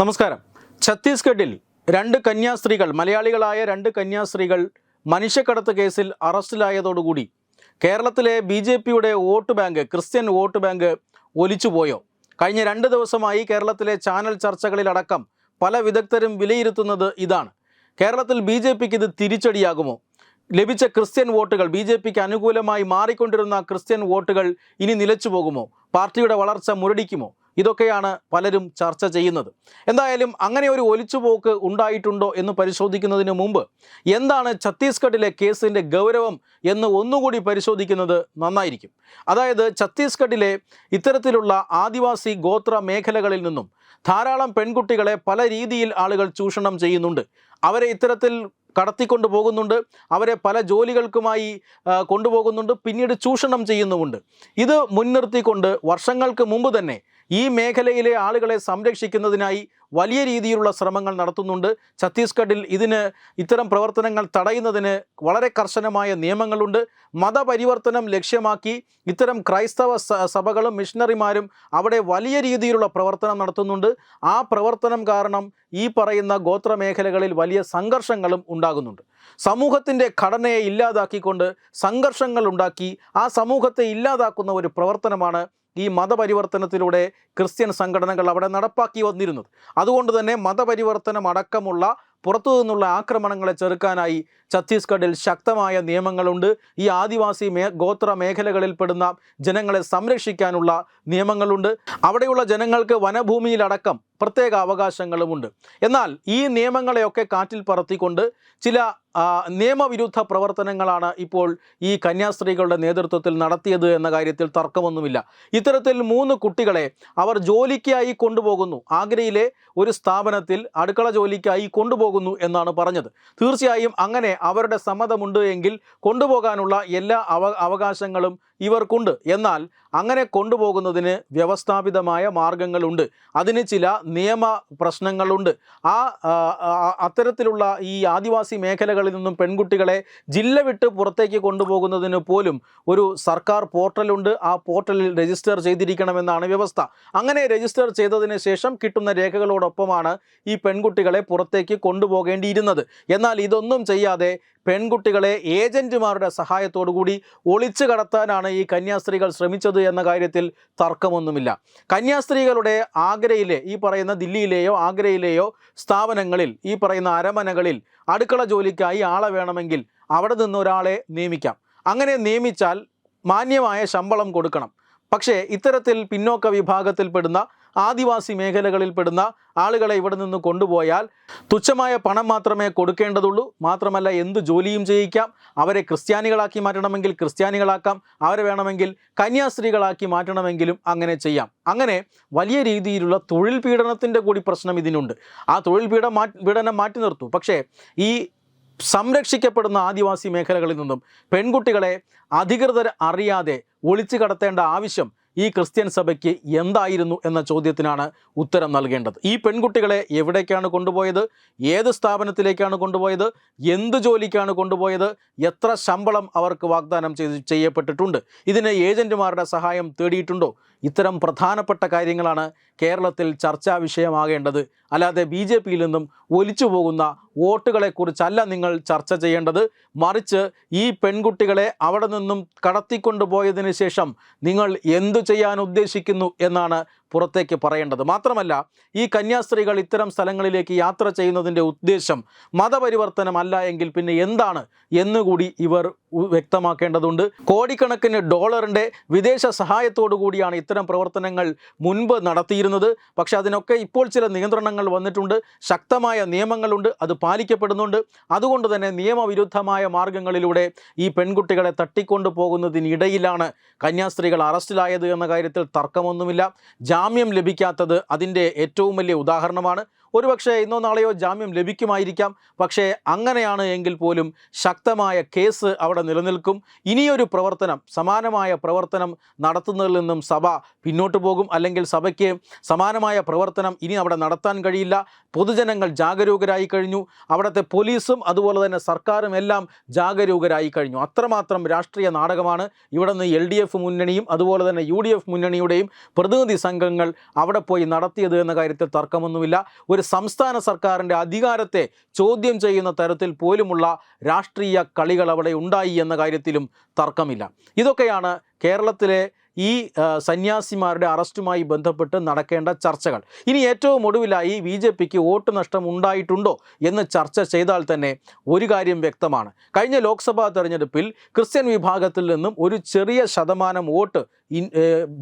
നമസ്കാരം. ഛത്തീസ്ഗഡിൽ രണ്ട് കന്യാസ്ത്രീകൾ മലയാളികളായ രണ്ട് കന്യാസ്ത്രീകൾ മനുഷ്യക്കടത്ത് കേസിൽ അറസ്റ്റിലായതോടുകൂടി കേരളത്തിലെ ബി ജെ പിയുടെ vote bank Christian vote bank ഒലിച്ചുപോയോ? കഴിഞ്ഞ രണ്ട് ദിവസമായി കേരളത്തിലെ ചാനൽ ചർച്ചകളിലടക്കം പല വിദഗ്ധരും വിലയിരുത്തുന്നത് ഇതാണ്. കേരളത്തിൽ ബി ജെ പിക്ക് ഇത് തിരിച്ചടിയാകുമോ? ലഭിച്ച ക്രിസ്ത്യൻ വോട്ടുകൾ ബി ജെ പിക്ക് അനുകൂലമായി മാറിക്കൊണ്ടിരുന്ന ക്രിസ്ത്യൻ വോട്ടുകൾ ഇനി നിലച്ചു പോകുമോ പാർട്ടിയുടെ വളർച്ച മുരടിക്കുമോ? ഇതൊക്കെയാണ് പലരും ചർച്ച ചെയ്യുന്നത്. എന്തായാലും അങ്ങനെ ഒരു ഒലിച്ചുപോക്ക് ഉണ്ടായിട്ടുണ്ടോ എന്ന് പരിശോധിക്കുന്നതിന് മുമ്പ് എന്താണ് ഛത്തീസ്ഗഡിലെ കേസിന്റെ ഗൗരവം എന്ന് ഒന്നുകൂടി പരിശോധിക്കുന്നത് നന്നായിരിക്കും. അതായത് ഛത്തീസ്ഗഡിലെ ഇത്തരത്തിലുള്ള ആദിവാസി ഗോത്ര മേഖലകളിൽ നിന്നും ധാരാളം പെൺകുട്ടികളെ പല രീതിയിൽ ആളുകൾ ചൂഷണം ചെയ്യുന്നുണ്ട്. അവരെ ഇത്തരത്തിൽ കടത്തിക്കൊണ്ടു പോകുന്നുണ്ട്. അവരെ പല ജോലികൾക്കുമായി കൊണ്ടുപോകുന്നുണ്ട്. പിന്നീട് ചൂഷണം ചെയ്യുന്നുമുണ്ട്. ഇത് മുൻനിർത്തിക്കൊണ്ട് വർഷങ്ങൾക്ക് മുമ്പ് തന്നെ ഈ മേഖലയിലെ ആളുകളെ സംരക്ഷിക്കുന്നതിനായി വലിയ രീതിയിലുള്ള ശ്രമങ്ങൾ നടത്തുന്നുണ്ട്. ഛത്തീസ്ഗഡിൽ ഇതിന് ഇത്തരം പ്രവർത്തനങ്ങൾ തടയുന്നതിന് വളരെ കർശനമായ നിയമങ്ങളുണ്ട്. മതപരിവർത്തനം ലക്ഷ്യമാക്കി ഇത്തരം ക്രൈസ്തവ സഭകളും മിഷണറിമാരും അവിടെ വലിയ രീതിയിലുള്ള പ്രവർത്തനം നടത്തുന്നുണ്ട്. ആ പ്രവർത്തനം കാരണം ഈ പറയുന്ന ഗോത്ര മേഖലകളിൽ വലിയ സംഘർഷങ്ങളും ഉണ്ടാകുന്നുണ്ട്. സമൂഹത്തിന്റെ ഘടനയെ ഇല്ലാതാക്കിക്കൊണ്ട് സംഘർഷങ്ങൾ ഉണ്ടാക്കി ആ സമൂഹത്തെ ഇല്ലാതാക്കുന്ന ഒരു പ്രവർത്തനമാണ് ഈ മതപരിവർത്തനത്തിലൂടെ ക്രിസ്ത്യൻ സംഘടനകൾ അവിടെ നടപ്പാക്കി വന്നിരുന്നത്. അതുകൊണ്ട് തന്നെ മതപരിവർത്തനം അടക്കമുള്ള പുറത്തു നിന്നുള്ള ആക്രമണങ്ങളെ ചെറുക്കാനായി ഛത്തീസ്ഗഡിൽ ശക്തമായ നിയമങ്ങളുണ്ട്. ഈ ആദിവാസി മേ ഗോത്ര മേഖലകളിൽപ്പെടുന്ന ജനങ്ങളെ സംരക്ഷിക്കാനുള്ള നിയമങ്ങളുണ്ട്. അവിടെയുള്ള ജനങ്ങൾക്ക് വനഭൂമിയിലടക്കം പ്രത്യേക അവകാശങ്ങളുമുണ്ട്. എന്നാൽ ഈ നിയമങ്ങളെയൊക്കെ കാറ്റിൽ പറത്തിക്കൊണ്ട് ചില നിയമവിരുദ്ധ പ്രവർത്തനങ്ങളാണ് ഇപ്പോൾ ഈ കന്യാസ്ത്രീകളുടെ നേതൃത്വത്തിൽ നടത്തിയത് എന്ന കാര്യത്തിൽ തർക്കമൊന്നുമില്ല. ഇത്തരത്തിൽ മൂന്ന് കുട്ടികളെ അവർ ജോലിക്കായി കൊണ്ടുപോകുന്നു. ആഗ്രയിലെ ഒരു സ്ഥാപനത്തിൽ അടുക്കള ജോലിക്കായി കൊണ്ടുപോകുന്നു എന്നാണ് പറഞ്ഞത്. തീർച്ചയായും അങ്ങനെ അവരുടെ സമ്മതമുണ്ട് എങ്കിൽ കൊണ്ടുപോകാനുള്ള എല്ലാ അവ അവകാശങ്ങളും ഇവർക്കുണ്ട്. എന്നാൽ അങ്ങനെ കൊണ്ടുപോകുന്നതിന് വ്യവസ്ഥാപിതമായ മാർഗങ്ങളുണ്ട്. അതിന് ചില നിയമ പ്രശ്നങ്ങളുണ്ട്. ആ അത്തരത്തിലുള്ള ഈ ആദിവാസി മേഖലകളിൽ നിന്നും പെൺകുട്ടികളെ ജില്ല വിട്ട് പുറത്തേക്ക് കൊണ്ടുപോകുന്നതിന് പോലും ഒരു സർക്കാർ പോർട്ടലുണ്ട്. ആ പോർട്ടലിൽ രജിസ്റ്റർ ചെയ്തിരിക്കണമെന്നാണ് വ്യവസ്ഥ. അങ്ങനെ രജിസ്റ്റർ ചെയ്തതിന് ശേഷം കിട്ടുന്ന രേഖകളോടൊപ്പമാണ് ഈ പെൺകുട്ടികളെ പുറത്തേക്ക് കൊണ്ടുപോകേണ്ടിയിരുന്നത്. എന്നാൽ ഇതൊന്നും ചെയ്യാതെ പെൺകുട്ടികളെ ഏജന്റുമാരുടെ കൂടി ഒളിച്ചു കടത്താനാണ് ഈ കന്യാസ്ത്രീകൾ ശ്രമിച്ചത് എന്ന കാര്യത്തിൽ തർക്കമൊന്നുമില്ല. കന്യാസ്ത്രീകളുടെ ആഗ്രയിലെ ഈ പറയുന്ന ദില്ലിയിലെയോ ആഗ്രയിലെയോ സ്ഥാപനങ്ങളിൽ ഈ പറയുന്ന അരമനകളിൽ അടുക്കള ജോലിക്കായി ആളെ വേണമെങ്കിൽ അവിടെ നിന്ന് ഒരാളെ നിയമിക്കാം. അങ്ങനെ നിയമിച്ചാൽ മാന്യമായ ശമ്പളം കൊടുക്കണം. പക്ഷേ ഇത്തരത്തിൽ പിന്നോക്ക വിഭാഗത്തിൽപ്പെടുന്ന ആദിവാസി മേഖലകളിൽപ്പെടുന്ന ആളുകളെ ഇവിടെ നിന്ന് കൊണ്ടുപോയാൽ തുച്ഛമായ പണം മാത്രമേ കൊടുക്കേണ്ടതുള്ളൂ. മാത്രമല്ല എന്ത് ജോലിയും ചെയ്യിക്കാം. അവരെ ക്രിസ്ത്യാനികളാക്കി മാറ്റണമെങ്കിൽ ക്രിസ്ത്യാനികളാക്കാം. അവരെ വേണമെങ്കിൽ കന്യാസ്ത്രീകളാക്കി മാറ്റണമെങ്കിലും അങ്ങനെ ചെയ്യാം. അങ്ങനെ വലിയ രീതിയിലുള്ള തൊഴിൽ പീഡനത്തിന്റെ കൂടി പ്രശ്നം ഇതിനുണ്ട്. ആ തൊഴിൽ പീഡ പീഡനം മാറ്റി നിർത്തും. പക്ഷേ ഈ സംരക്ഷിക്കപ്പെടുന്ന ആദിവാസി മേഖലകളിൽ നിന്നും പെൺകുട്ടികളെ അധികൃതർ അറിയാതെ ഒളിച്ചു കടത്തേണ്ട ആവശ്യം ഈ ക്രിസ്ത്യൻ സഭയ്ക്ക് എന്തായിരുന്നു എന്ന ചോദ്യത്തിനാണ് ഉത്തരം നൽകേണ്ടത്. ഈ പെൺകുട്ടികളെ എവിടേക്കാണ് കൊണ്ടുപോയത്? ഏത് സ്ഥാപനത്തിലേക്കാണ് കൊണ്ടുപോയത്? എന്ത് ജോലിക്കാണ് കൊണ്ടുപോയത്? എത്ര ശമ്പളം അവർക്ക് വാഗ്ദാനം ചെയ്ത് ചെയ്യപ്പെട്ടിട്ടുണ്ട്? ഇതിന് ഏജന്റുമാരുടെ സഹായം തേടിയിട്ടുണ്ടോ? ഇത്തരം പ്രധാനപ്പെട്ട കാര്യങ്ങളാണ് കേരളത്തിൽ ചർച്ചാ വിഷയമാകേണ്ടത്. അല്ലാതെ ബി ജെ പിയിൽ നിന്നും ഒലിച്ചു പോകുന്ന വോട്ടുകളെക്കുറിച്ചല്ല നിങ്ങൾ ചർച്ച ചെയ്യേണ്ടത്. മറിച്ച് ഈ പെൺകുട്ടികളെ അവിടെ നിന്നും കടത്തിക്കൊണ്ടുപോയതിന് ശേഷം നിങ്ങൾ എന്തു ചെയ്യാൻ ഉദ്ദേശിക്കുന്നു എന്നാണ് പുറത്തേക്ക് പറയേണ്ടത്. മാത്രമല്ല ഈ കന്യാസ്ത്രീകൾ ഇത്തരം സ്ഥലങ്ങളിലേക്ക് യാത്ര ചെയ്യുന്നതിന്റെ ഉദ്ദേശം മതപരിവർത്തനമല്ല എങ്കിൽ പിന്നെ എന്താണ് എന്നുകൂടി ഇവർ വ്യക്തമാക്കേണ്ടതുണ്ട്. കോടിക്കണക്കിന് ഡോളറിന്റെ വിദേശ സഹായത്തോടു കൂടിയാണ് ഇത്തരം പ്രവർത്തനങ്ങൾ മുൻപ് നടത്തിയിരുന്നത്. പക്ഷേ അതിനൊക്കെ ഇപ്പോൾ ചില നിയന്ത്രണങ്ങൾ വന്നിട്ടുണ്ട്. ശക്തമായ നിയമങ്ങളുണ്ട്. അത് പാലിക്കപ്പെടുന്നുണ്ട്. അതുകൊണ്ട് തന്നെ നിയമവിരുദ്ധമായ മാർഗങ്ങളിലൂടെ ഈ പെൺകുട്ടികളെ തട്ടിക്കൊണ്ടു പോകുന്നതിനിടയിലാണ് കന്യാസ്ത്രീകൾ അറസ്റ്റിലായത് എന്ന കാര്യത്തിൽ തർക്കമൊന്നുമില്ല. ജാമ്യം ലഭിക്കാത്തത് അതിന്റെ ഏറ്റവും വലിയ ഉദാഹരണമാണ്. ഒരുപക്ഷെ ഇന്നോ നാളെയോ ജാമ്യം ലഭിക്കുമായിരിക്കാം. പക്ഷേ അങ്ങനെയാണ് എങ്കിൽ പോലും ശക്തമായ കേസ് അവിടെ നിലനിൽക്കും. ഇനിയൊരു പ്രവർത്തനം സമാനമായ പ്രവർത്തനം നടത്തുന്നതിൽ നിന്നും സഭ പിന്നോട്ട് പോകും. അല്ലെങ്കിൽ സഭയ്ക്ക് സമാനമായ പ്രവർത്തനം ഇനി അവിടെ നടത്താൻ കഴിയില്ല. പൊതുജനങ്ങൾ ജാഗരൂകരായി കഴിഞ്ഞു. അവിടുത്തെ പോലീസും അതുപോലെ തന്നെ സർക്കാരും എല്ലാം ജാഗരൂകരായി കഴിഞ്ഞു. അത്രമാത്രം രാഷ്ട്രീയ നാടകമാണ്. ഇവിടെ നിന്ന് എൽ ഡി എഫ് മുന്നണിയും അതുപോലെ തന്നെ യു ഡി എഫ് മുന്നണിയുടെയും പ്രതിനിധി സംഘങ്ങൾ അവിടെ പോയി നടത്തിയത് എന്ന കാര്യത്തിൽ തർക്കമൊന്നുമില്ല. ഒരു സംസ്ഥാന സർക്കാരിന്റെ അധികാരത്തെ ചോദ്യം ചെയ്യുന്ന തരത്തിൽ പോലുമുള്ള രാഷ്ട്രീയ കളികൾ അവിടെ ഉണ്ടായി എന്ന കാര്യത്തിലും തർക്കമില്ല. ഇതൊക്കെയാണ് കേരളത്തിലെ ഈ സന്യാസിമാരുടെ അറസ്റ്റുമായി ബന്ധപ്പെട്ട് നടക്കേണ്ട ചർച്ചകൾ. ഇനി ഏറ്റവും ഒടുവിലായി ബി ജെ പിക്ക് വോട്ട് നഷ്ടം ഉണ്ടായിട്ടുണ്ടോ എന്ന് ചർച്ച ചെയ്താൽ തന്നെ ഒരു കാര്യം വ്യക്തമാണ്. കഴിഞ്ഞ ലോക്സഭാ തെരഞ്ഞെടുപ്പിൽ ക്രിസ്ത്യൻ വിഭാഗത്തിൽ നിന്നും ഒരു ചെറിയ ശതമാനം വോട്ട്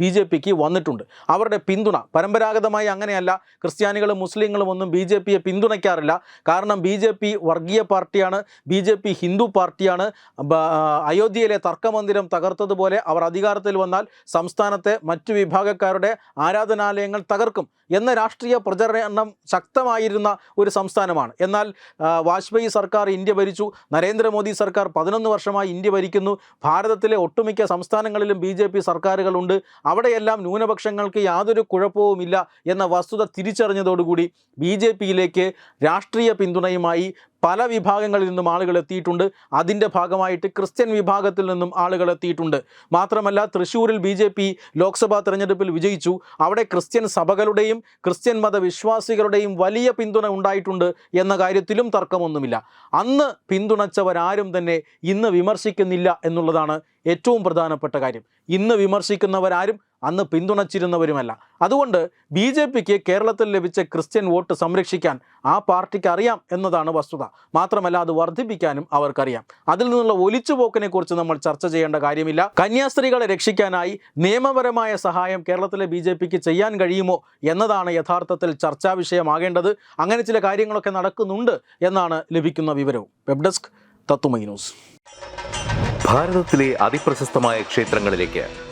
ബി ജെ പിക്ക് വന്നിട്ടുണ്ട്. അവരുടെ പിന്തുണ പരമ്പരാഗതമായി അങ്ങനെയല്ല. ക്രിസ്ത്യാനികളും മുസ്ലിങ്ങളും ഒന്നും ബി ജെ പിയെ പിന്തുണയ്ക്കാറില്ല. കാരണം ബി ജെ പി വർഗീയ പാർട്ടിയാണ് ബി ജെ പി ഹിന്ദു പാർട്ടിയാണ്. അയോധ്യയിലെ തർക്കമന്ദിരം തകർത്തതുപോലെ അവർ അധികാരത്തിൽ വന്നാൽ സംസ്ഥാനത്തെ മറ്റു വിഭാഗക്കാരുടെ ആരാധനാലയങ്ങൾ തകർക്കും എന്ന രാഷ്ട്രീയ പ്രചരണം ശക്തമായിരുന്ന ഒരു സംസ്ഥാനമാണ്. എന്നാൽ വാജ്പേയി സർക്കാർ ഇന്ത്യ ഭരിച്ചു. നരേന്ദ്രമോദി സർക്കാർ പതിനൊന്ന് വർഷമായി ഇന്ത്യ ഭരിക്കുന്നു. ഭാരതത്തിലെ ഒട്ടുമിക്ക സംസ്ഥാനങ്ങളിലും ബി പി സർക്കാരുകളുണ്ട് അവിടെയെല്ലാം ന്യൂനപക്ഷങ്ങൾക്ക് യാതൊരു കുഴപ്പവുമില്ല എന്ന വസ്തുത തിരിച്ചറിഞ്ഞതോടുകൂടി ബി ജെ പിയിലേക്ക് രാഷ്ട്രീയ പിന്തുണയുമായി പല വിഭാഗങ്ങളിൽ നിന്നും ആളുകൾ എത്തിയിട്ടുണ്ട്. അതിന്റെ ഭാഗമായിട്ട് ക്രിസ്ത്യൻ വിഭാഗത്തിൽ നിന്നും ആളുകൾ എത്തിയിട്ടുണ്ട്. മാത്രമല്ല തൃശ്ശൂരിൽ ബി ജെ പി ലോക്സഭാ തെരഞ്ഞെടുപ്പിൽ വിജയിച്ചു. അവിടെ ക്രിസ്ത്യൻ സഭകളുടെയും ക്രിസ്ത്യൻ മതവിശ്വാസികളുടെയും വലിയ പിന്തുണ ഉണ്ടായിട്ടുണ്ട് എന്ന കാര്യത്തിലും തർക്കമൊന്നുമില്ല. അന്ന് പിന്തുണച്ചവരാരും തന്നെ ഇന്ന് വിമർശിക്കുന്നില്ല എന്നുള്ളതാണ് ഏറ്റവും പ്രധാനപ്പെട്ട കാര്യം. ഇന്ന് വിമർശിക്കുന്നവരാരും അന്ന് പിന്തുണച്ചിരുന്നവരുമല്ല. അതുകൊണ്ട് ബി ജെ പിക്ക് കേരളത്തിൽ ലഭിച്ച ക്രിസ്ത്യൻ വോട്ട് സംരക്ഷിക്കാൻ ആ പാർട്ടിക്ക് അറിയാം എന്നതാണ് വസ്തുത. മാത്രമല്ല അത് വർദ്ധിപ്പിക്കാനും അവർക്കറിയാം. അതിൽ നിന്നുള്ള ഒലിച്ചുപോക്കിനെ കുറിച്ച് നമ്മൾ ചർച്ച ചെയ്യേണ്ട കാര്യമില്ല. കന്യാസ്ത്രീകളെ രക്ഷിക്കാനായി നിയമപരമായ സഹായം കേരളത്തിലെ ബി ചെയ്യാൻ കഴിയുമോ എന്നതാണ് യഥാർത്ഥത്തിൽ ചർച്ചാ വിഷയമാകേണ്ടത്. അങ്ങനെ ചില കാര്യങ്ങളൊക്കെ നടക്കുന്നുണ്ട് എന്നാണ് ലഭിക്കുന്ന വിവരവും. വെബ് ഡെസ്ക് തത്തുമൈ ന്യൂസ്. ഭാരതത്തിലെ അതിപ്രശസ്തമായ ക്ഷേത്രങ്ങളിലേക്ക്